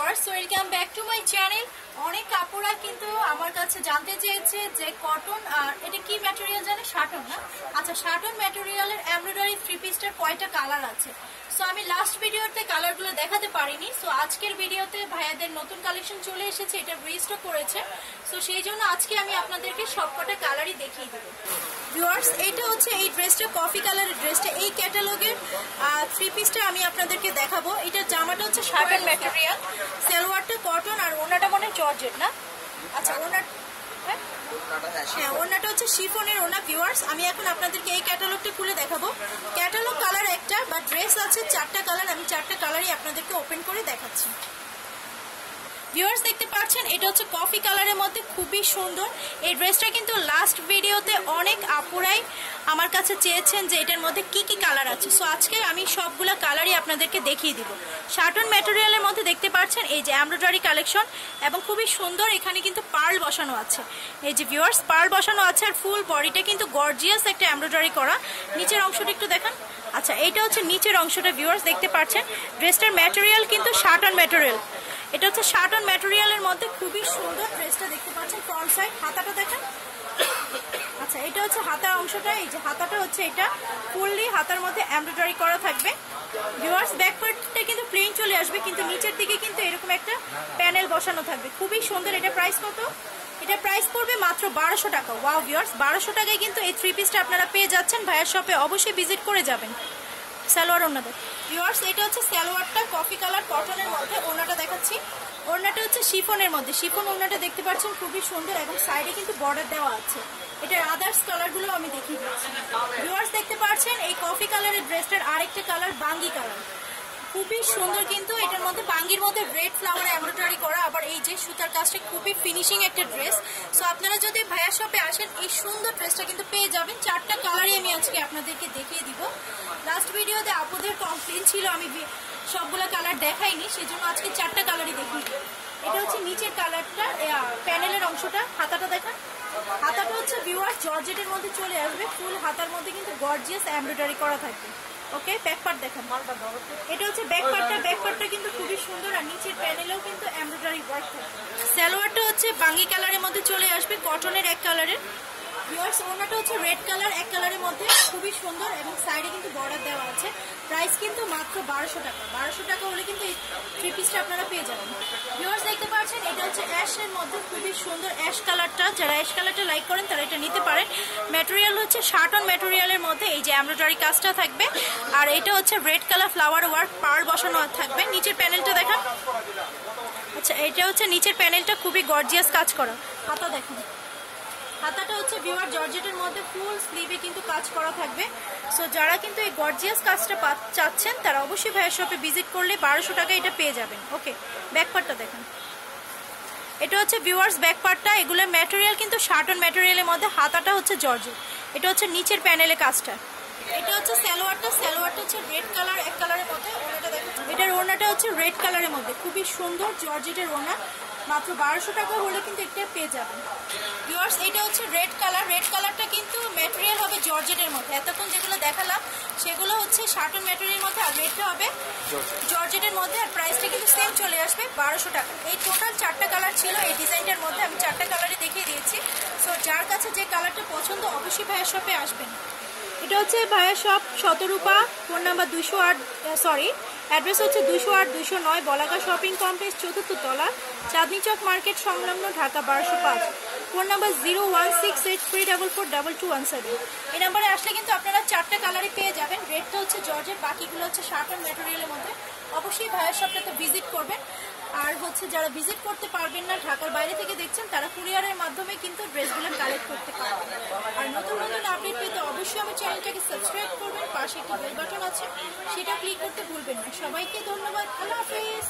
Viewers welcome back to my channel অনেক কাপড়রা কিন্তু আমার কাছে জানতে চেয়েছে যে কটন আর এটা কি ম্যাটেরিয়াল জানে? শাটন না? আচ্ছা শাটন ম্যাটেরিয়ালের এমব্রয়ডারি থ্রি পিসটার কয়টা কালার আছে? সো আমি লাস্ট ভিডিওতে কালারগুলো দেখাতে পারিনি। সো আজকের ভিডিওতে ভাইয়াদের নতুন কালেকশন চলে এসেছে এটা রিস্টক করেছে। সো সেই জন্য আজকে আমি আপনাদেরকে সবকটা কালারই দেখিয়ে দেবো। ভিউয়ার্স এটা হচ্ছে এই ড্রেসটা কফি কালারের ড্রেসটা এই ক্যাটালগের থ্রি পিসটা আমি আপনাদেরকে দেখাবো। এটা জামাটা হচ্ছে শার্টের ম্যাটেরিয়াল সেলোয়ারটা কটন আর ওনাটা মনে হয় জর্জেট না? আচ্ছা ওনার হ্যাঁ ওনাটা হচ্ছে শিফনের ওনা ভিউয়ার্স আমি এখন আপনাদেরকে এই ক্যাটালগটা খুলে দেখাবো। ক্যাটালগ কালার একটা বা ড্রেস আছে চারটা কালার আমি চারটা কালারই আপনাদেরকে ওপেন করে দেখাচ্ছি। ভিউয়ার্স দেখতে পাচ্ছেন, এটা হচ্ছে কফি কালারের মধ্যে খুবই সুন্দর। এই ড্রেসটা কিন্তু লাস্ট ভিডিওতে অনেক আপুরাই আমার কাছে চেয়েছেন যে এটার মধ্যে কি কি কালার আছে। সো আজকে আমি সবগুলো কালারই আপনাদেরকে দেখিয়ে দিব। শার্টন ম্যাটেরিয়ালের মধ্যে দেখতে পাচ্ছেন, এই যে এমব্রয়ডারি কালেকশন এবং খুবই সুন্দর এখানে কিন্তু পার্ল বসানো আছে। এই যে ভিউয়ার্স পার্ল বসানো আছে আর ফুল বডিটা কিন্তু গর্জিয়াস একটা এমব্রয়ডারি করা। নিচের অংশটা একটু দেখান। আচ্ছা এইটা হচ্ছে নিচের অংশটা ভিউয়ার্স দেখতে পাচ্ছেন। ড্রেসটার ম্যাটেরিয়াল কিন্তু শার্টন ম্যাটেরিয়াল এটা হচ্ছে শার্টন ম্যাটেরিয়ালের মধ্যে খুবই সুন্দর ড্রেসটা দেখতে পাচ্ছেন, ফ্রন্ট সাইড, হাতাটা দেখেন। আচ্ছা এটা হচ্ছে হাতার অংশটা, এই যে হাতাটা হচ্ছে এটা। ফুললি হাতার মধ্যে এমব্রয়ডারি করা থাকবে। ভিউয়ার্স ব্যাক পার্টটা কিন্তু প্লেন চলে আসবে, কিন্তু নিচের দিকে কিন্তু এরকম একটা প্যানেল বসানো থাকবে। খুবই সুন্দর, এটা প্রাইস কত? এটা প্রাইস পড়বে মাত্র বারোশো টাকা। ওয়াও ভিউয়ার্স বারোশো টাকায় কিন্তু এই থ্রি পিসটা আপনারা পেয়ে যাচ্ছেন। ভাইয়ার শপে অবশ্যই ভিজিট করে যাবেন। সালোয়ার ওনাদের ভিউয়ার্স এটা হচ্ছে সালোয়ারটা কফি কালার কটনের মধ্যে ওনাটা দেখাচ্ছি। ওনাটা হচ্ছে শিফনের মধ্যে। শিফন ওনাটা দেখতে পাচ্ছেন খুবই সুন্দর এবং সাইডে কিন্তু বর্ডার দেওয়া আছে। এটার আদার্স কালারগুলো আমি দেখিয়ে দিচ্ছি। ভিউয়ার্স দেখতে পাচ্ছেন এই কফি কালারের ড্রেসটার আরেকটা কালার বাঙ্গি কালার খুবই সুন্দর কিন্তু এটার মধ্যে বাঙ্গির মধ্যে রেড ফ্লাওয়ার এমব্রয়ডারি করা, আবার এই যে সুতার কাজটা খুবই ফিনিশিং একটা ড্রেস সো আপনারা যদি ভাইয়া শপে আসেন, এই সুন্দর ড্রেসটা কিন্তু পেয়ে যাবেন। চারটা কালারই আমি আজকে আপনাদেরকে দেখিয়ে দিব। লাস্ট ভিডিওতে আপুদের কমপ্লেন ছিল, আমি সবগুলো কালার দেখাইনি, সেজন্য আজকে চারটা কালারই দেখিয়ে এটা হচ্ছে নিচের কালারটা প্যানেলের অংশটা। হাতাটা দেখান। হাতাটা হচ্ছে ভিউয়ার জর্জেটের মধ্যে চলে আসবে। ফুল হাতার মধ্যে কিন্তু গর্জিয়াস এমব্রয়ডারি করা থাকবে। ওকে ব্যাক দেখেন এটা হচ্ছে ব্যাকপার্টটা ব্যাক পার্টটা কিন্তু খুবই সুন্দর আর নিচের প্যানেলেও কিন্তু এমব্রয়ডারি ওয়ার্ক থাকে। সালোয়ারটা হচ্ছে বাঙ্গি কালারের মধ্যে চলে আসবে কটনের এক কালারের ভিউয়ার্স ওনাটা হচ্ছে রেড কালার এক কালারের মধ্যে, খুবই সুন্দর এবং সাইডে কিন্তু বর্ডার দেওয়া আছে। প্রাইস কিন্তু মাত্র বারোশো টাকা। বারোশো টাকা হলে কিন্তু এই থ্রি পিসটা আপনারা পেয়ে যাবেন। ভিউয়ার্স দেখতে পাচ্ছেন, এটা হচ্ছে অ্যাশের মধ্যে খুবই সুন্দর অ্যাশ কালারটা যারা অ্যাশ কালারটা লাইক করেন, তারা এটা নিতে পারেন। ম্যাটেরিয়াল হচ্ছে শার্টন ম্যাটেরিয়ালের মধ্যে, এই যে এমব্রয়ডারি কাজটা থাকবে। আর এটা হচ্ছে রেড কালার ফ্লাওয়ার ওয়ার্ক পার বসানো থাকবে। নিচের প্যানেলটা দেখান। আচ্ছা এটা হচ্ছে নিচের প্যানেলটা খুবই গর্জিয়াস কাজ করা। হাতা দেখুন। হাতাটা হচ্ছে ভিওয়ার জর্জেটের মধ্যে ফুল স্লিভে কিন্তু কাজ করা থাকবে। সো যারা কিন্তু এই গর্জিয়াস কাজটা চাচ্ছেন, তারা অবশ্যই ভাইয়ের শপে ভিজিট করলে বারোশো টাকা এটা পেয়ে যাবেন। ওকে ব্যাকপার্টটা দেখেন। এটা হচ্ছে ভিউয়ার্স ব্যাকপার্টটা এগুলোর ম্যাটেরিয়াল কিন্তু শার্টন ম্যাটেরিয়ালের মধ্যে, হাতাটা হচ্ছে জর্জেট। এটা হচ্ছে নিচের প্যানেলে কাজটা। এটা হচ্ছে সালোয়ারটা সালোয়ারটা হচ্ছে রেড কালার এক কালারের মধ্যে ওনাটা দেখো। এটার ওনাটা হচ্ছে রেড কালারের মধ্যে। খুবই সুন্দর জর্জেটের ওনা মাত্র বারোশো টাকা হলে কিন্তু এটা পেয়ে যাবেন। ভিউয়ার্স এটা হচ্ছে রেড কালার রেড কালারটা কিন্তু ম্যাটেরিয়াল হবে জর্জেটের মধ্যে। এতক্ষণ যেগুলো দেখালাম সেগুলো হচ্ছে শার্টন ম্যাটেরিয়াল মধ্যে আর রেডটা হবে জর্জেটের মধ্যে আর প্রাইসটা কিন্তু সেম চলে আসবে বারোশো টাকা। এই টোটাল চারটা কালার ছিল এই ডিজাইনটার মধ্যে আমি চারটা কালারে দেখিয়ে দিয়েছি। সো যার কাছে যে কালারটা পছন্দ অবশ্যই ভাইয়ের শপে আসবেন। এটা হচ্ছে ভাইয়ের শপ শতরূপা, ফোন নাম্বার দুশো আট সরি অ্যাড্রেস হচ্ছে দুশো আট দুশো নয় বলাকা শপিং কমপ্লেক্স চতুর্থ তলা চাঁদনি চক মার্কেট সংলগ্ন ঢাকা বারোশো পাঁচ। Phone number zero one six eight three double four double two one seven. এই নাম্বারে আসলে কিন্তু আপনারা চারটে কালারই পেয়ে যাবেন। রেডটা হচ্ছে জর্জের বাকিগুলো হচ্ছে শার্ট অ্যান্ড ম্যাটেরিয়ালের মধ্যে। অবশ্যই ভাইয়ের শপটাতে ভিজিট করবেন। আর হচ্ছে যারা ভিজিট করতে পারবেন না, ঢাকার বাইরে থেকে দেখছেন, তারা কুরিয়ারের মাধ্যমে কিন্তু ড্রেসগুলো কালেক্ট করতে পারবেন। আর নতুন নতুন আপডেট অবশ্যই আমার চ্যানেলটাকে সাবস্ক্রাইব করবেন, পাশে একটি বেল বাটন আছে, সেটা ক্লিক করতে ভুলবেন না। সবাইকে ধন্যবাদ, আল্লাহ হাফিজ।